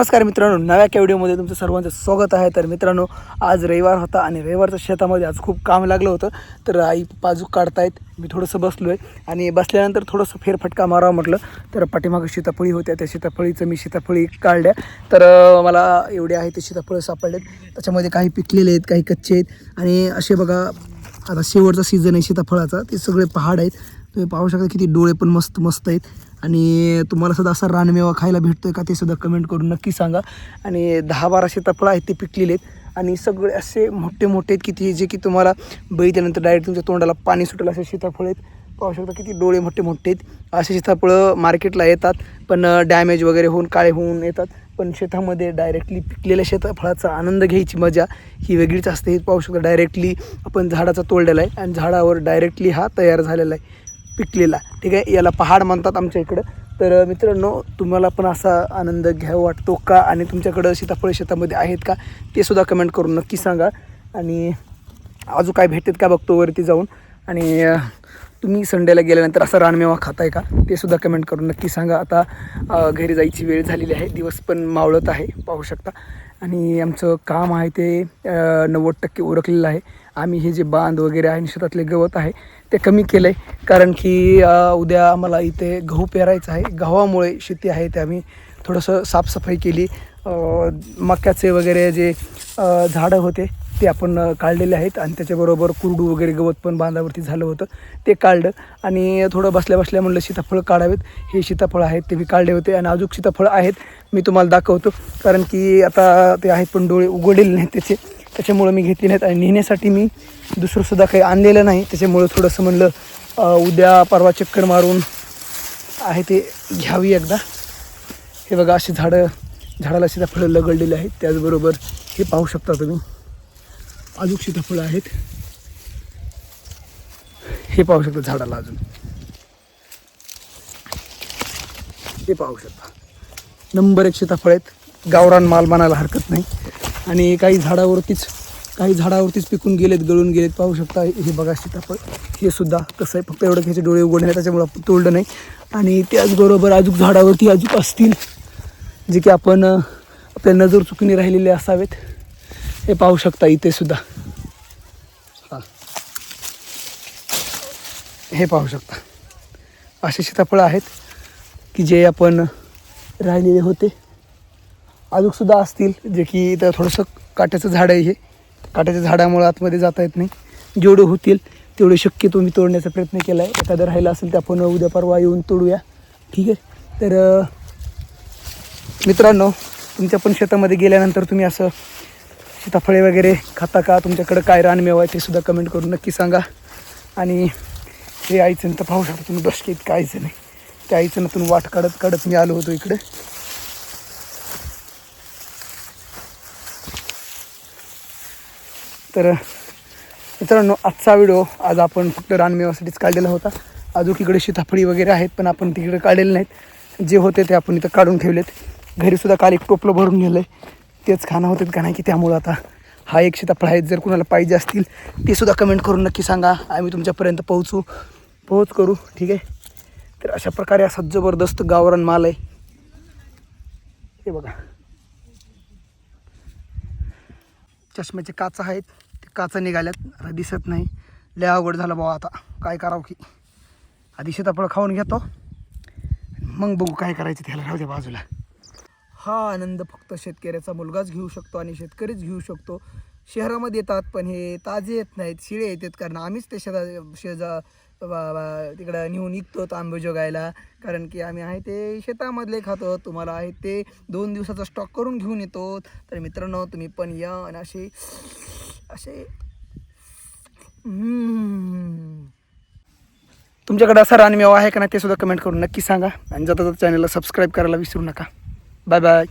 नमस्कार मित्रांनो नव्या त्या व्हिडिओमध्ये तुमचं सर्वांचं स्वागत आहे. तर मित्रांनो आज रविवार होता आणि रविवारच्या शेतामध्ये आज खूप काम लागलं होतं. तर आई बाजूक काढतायत मी थोडंसं बसलो आहे आणि बसल्यानंतर थोडंसं फेरफटका मारावं म्हटलं. तर पाठीमागं सीताफळी होत्या त्या सीताफळीचं मी सीताफळी काढल्या. तर मला एवढे आहे ते सीताफळं सापडलेत. त्याच्यामध्ये काही पिकलेले आहेत काही कच्चे आहेत. आणि असे बघा आता शेवटचा सीझन आहे सीताफळाचा. ते सगळे पहाड आहेत. तुम्ही पाहू शकता किती डोळे पण मस्त मस्त आहेत. आणि तुम्हाला सुद्धा असा रानमेवा खायला भेटतोय का ते सुद्धा कमेंट करून नक्की सांगा. आणि दहा बारा सीताफळं आहेत ते पिकलेले आहेत. आणि सगळे असे मोठे मोठे आहेत की ते जे की तुम्हाला बघितल्यानंतर डायरेक्ट तुमच्या तोंडाला पाणी सुटेल असे सीताफळ आहेत. पाहू शकता किती डोळे मोठे मोठे आहेत. असे सीताफळं मार्केटला येतात पण डॅमेज वगैरे होऊन काळे होऊन येतात. पण शेतामध्ये डायरेक्टली पिकलेल्या शेताफळाचा आनंद घ्यायची मजा ही वेगळीच असते. हे पाहू शकता डायरेक्टली आपण झाडाचा तोडलेला आहे. आणि झाडावर डायरेक्टली हा तयार झालेला आहे. पिकलेला. ठीक आहे? याला पहाड म्हणतात आमच्या इकडं. तर मित्रांनो तुम्हाला पण असा आनंद घ्यावा वाटतो का? आणि तुमच्याकडं सीताफळ शेतामध्ये आहेत का? ते सुद्धा कमेंट करून नक्की सांगा. आणि अजून काय भेटतात का बघतो वरती जाऊन. आणि तुम्ही संडेला गेल्यानंतर असा रानमेवा खाताय का? ते सुद्धा कमेंट करून नक्की सांगा. आता घरी जायची वेळ झालेली आहे. दिवस पण मावळत आहे पाहू शकता. आणि आमचं काम आहे ते नव्वद टक्के उरकलेलं आहे. आम्ही हे जे बांध वगैरे आहे आणि शेतातले गवत आहे ते कमी केलं आहे कारण की उद्या आम्हाला इथे गहू पेरायचं आहे. गव्हामुळे शेती आहे ते आम्ही थोडंसं साफसफाई केली. मक्याचे वगैरे जे झाडं होते ते आपण काढलेले आहेत आणि त्याच्याबरोबर कुरडू वगैरे गवत पण बांधावरती झालं होतं. ते काढलं आणि थोडं बसल्या बसल्या म्हणलं सीताफळं काढावेत. हे सीताफळ आहेत ते मी काढले होते आणि अजून सीताफळ आहेत मी तुम्हाला दाखवतो. कारण की आता ते आहेत पण डोळे उघडलेले नाहीत त्याचे. त्याच्यामुळं मी घेतले नाहीत आणि नेण्यासाठी मी दुसरंसुद्धा काही आणलेलं नाही. त्याच्यामुळं थोडंसं म्हणलं उद्या परवा चक्कर मारून आहे ते घ्यावी एकदा. हे बघा अशी झाडं झाडाला सीताफळं लगडलेली आहेत. त्याचबरोबर हे पाहू शकता तुम्ही. अजून सीताफळं आहेत. हे पाहू शकता झाडाला अजून. हे पाहू शकता. नंबर एक सीताफळ आहेत. गावरान माल म्हणायला हरकत नाही. आणि काही झाडावरतीच काही झाडावरतीच पिकून गेलेत गळून गेलेत. पाहू शकता हे बघा सीताफळ हे सुद्धा कसं आहे फक्त एवढं त्याचे डोळे उघडले त्याच्यामुळे आपण तोडलं नाही. आणि त्याचबरोबर अजून झाडावरती अजून असतील जे की आपण आपल्या नजर चुकीने राहिलेले असावेत. हे पाहू शकता इथे सुद्धा. हे पाहू शकता. असे सीताफळं आहेत की जे आपण राहिलेले होते. अजूकसुद्धा असतील जे की इथं थोडंसं काट्याचं झाड आहे हे. काट्याच्या झाडामुळं आतमध्ये जाता येत नाही. जेवढे होतील तेवढे शक्यतो मी तोडण्याचा प्रयत्न केला आहे एखादं राहिलं असेल तर आपण उद्या परवा येऊन तोडूया. ठीक आहे? तर मित्रांनो तुमच्या पण शेतामध्ये गेल्यानंतर तुम्ही असं सीताफळे वगैरे खाता का? तुमच्याकडं काय रानमेवा आहे ते सुद्धा कमेंट करून नक्की सांगा. आणि हे आईचं तर पाहू शकता तुम्ही बसके इतकं नाही. त्या आईचं वाट काढत काढत मी आलो होतो इकडे. तर मित्रांनो आजचा व्हिडिओ आज आपण फक्त रानमेवासाठीच काढलेला होता. अजून इकडे सीताफळी वगैरे आहेत पण आपण तिकडे काढलेले नाहीत. जे होते ते आपण इथं काढून ठेवलेत. घरीसुद्धा काल एक टोपलं भरून गेलं आहे तेच खाणं होतं का नाही की त्यामुळं आता हा एक सीताफळ आहेत जर कुणाला पाहिजे असतील ते सुद्धा कमेंट करून नक्की सांगा. आम्ही तुमच्यापर्यंत पोहोचू. पोहोच करू ठीक आहे? तर अशा प्रकारे असा जबरदस्त गावरान माल आहे. हे बघा. चष्म्याचे काचा आहेत. ते काचा निघाल्यात. आता दिसत नाही. लय अवघड झालं बाबा आता. काय करावं की? आधी सीताफळ खाऊन घेतो. मग बघू काय करायचं त्याला. राहू द्या बाजूला. हा आनंद फक्त शेतकऱ्याचा मुलगाच घेऊ शकतो आणि शेतकरीच घेऊ शकतो. शहरामध्ये येतात पण हे ताजे येत नाहीत. शिळे येतात. कारण आम्हीच ते शेजा शेजा तिकडं नेऊन निघतो आंबे जोगायला. कारण की आम्ही आहे ते शेतामधले खातो तुम्हाला आहे ते दोन दिवसाचा स्टॉक करून घेऊन येतो. तर मित्रांनो तुम्ही पण या आणि असे असे तुमच्याकडे असा रानमेवा आहे का नाही ते सुद्धा कमेंट करून नक्की सांगा. आणि जाता जाता चॅनलला सबस्क्राईब करायला विसरू नका. Bye bye